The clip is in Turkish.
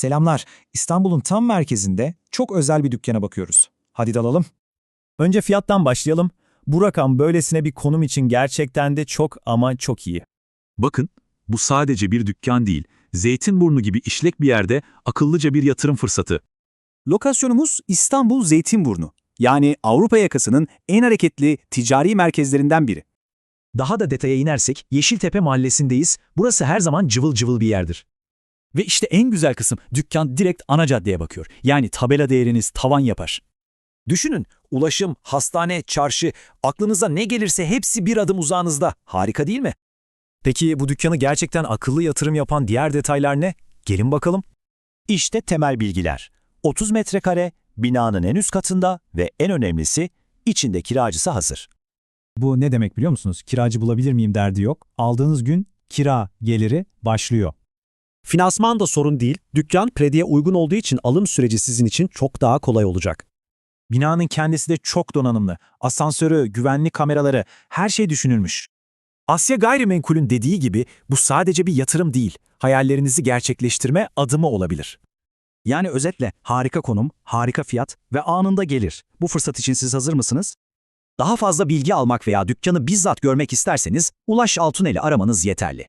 Selamlar. İstanbul'un tam merkezinde çok özel bir dükkana bakıyoruz. Hadi dalalım. Önce fiyattan başlayalım. Bu rakam böylesine bir konum için gerçekten de çok ama çok iyi. Bakın, bu sadece bir dükkan değil, Zeytinburnu gibi işlek bir yerde akıllıca bir yatırım fırsatı. Lokasyonumuz İstanbul Zeytinburnu. Yani Avrupa yakasının en hareketli ticari merkezlerinden biri. Daha da detaya inersek Yeşiltepe mahallesindeyiz. Burası her zaman cıvıl cıvıl bir yerdir. Ve işte en güzel kısım dükkan direkt ana caddeye bakıyor. Yani tabela değeriniz tavan yapar. Düşünün, ulaşım, hastane, çarşı, aklınıza ne gelirse hepsi bir adım uzağınızda. Harika değil mi? Peki bu dükkanı gerçekten akıllı yatırım yapan diğer detaylar ne? Gelin bakalım. İşte temel bilgiler. 30 metrekare, binanın en üst katında ve en önemlisi içinde kiracısı hazır. Bu ne demek biliyor musunuz? Kiracı bulabilir miyim derdi yok. Aldığınız gün kira geliri başlıyor. Finansman da sorun değil. Dükkan krediye uygun olduğu için alım süreci sizin için çok daha kolay olacak. Binanın kendisi de çok donanımlı. Asansörü, güvenlik kameraları, her şey düşünülmüş. Asya Gayrimenkul'ün dediği gibi bu sadece bir yatırım değil, hayallerinizi gerçekleştirme adımı olabilir. Yani özetle harika konum, harika fiyat ve anında gelir. Bu fırsat için siz hazır mısınız? Daha fazla bilgi almak veya dükkanı bizzat görmek isterseniz Ulaş Altunel'i aramanız yeterli.